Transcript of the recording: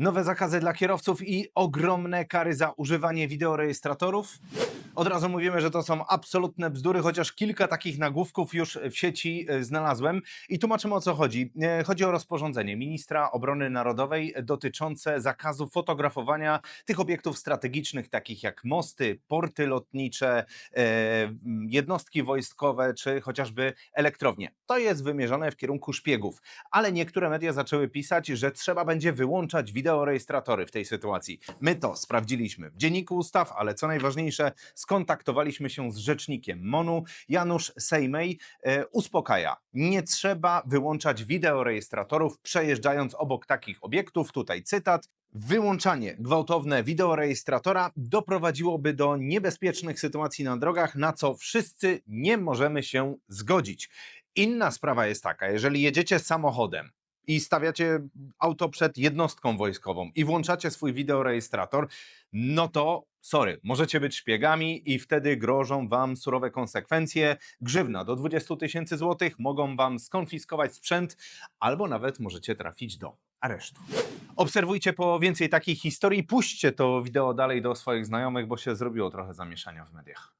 Nowe zakazy dla kierowców i ogromne kary za używanie wideorejestratorów? Od razu mówimy, że to są absolutne bzdury, chociaż kilka takich nagłówków już w sieci e, znalazłem i tłumaczymy o co chodzi. E, Chodzi o rozporządzenie ministra obrony narodowej dotyczące zakazu fotografowania tych obiektów strategicznych, takich jak mosty, porty lotnicze, e, jednostki wojskowe czy chociażby elektrownie. To jest wymierzone w kierunku szpiegów, ale niektóre media zaczęły pisać, że trzeba będzie wyłączać wideorejestratory w tej sytuacji. My to sprawdziliśmy w Dzienniku Ustaw, ale co najważniejsze, skontaktowaliśmy się z rzecznikiem MONU. Janusz Sejmej e, uspokaja. Nie trzeba wyłączać wideorejestratorów przejeżdżając obok takich obiektów. Tutaj cytat. Wyłączanie gwałtowne wideorejestratora doprowadziłoby do niebezpiecznych sytuacji na drogach, na co wszyscy nie możemy się zgodzić. Inna sprawa jest taka, jeżeli jedziecie samochodem i stawiacie auto przed jednostką wojskową i włączacie swój wideorejestrator, no to sorry, możecie być szpiegami i wtedy grożą wam surowe konsekwencje. Grzywna do 20 tysięcy złotych, mogą wam skonfiskować sprzęt albo nawet możecie trafić do aresztu. Obserwujcie po więcej takich historii, puśćcie to wideo dalej do swoich znajomych, bo się zrobiło trochę zamieszania w mediach.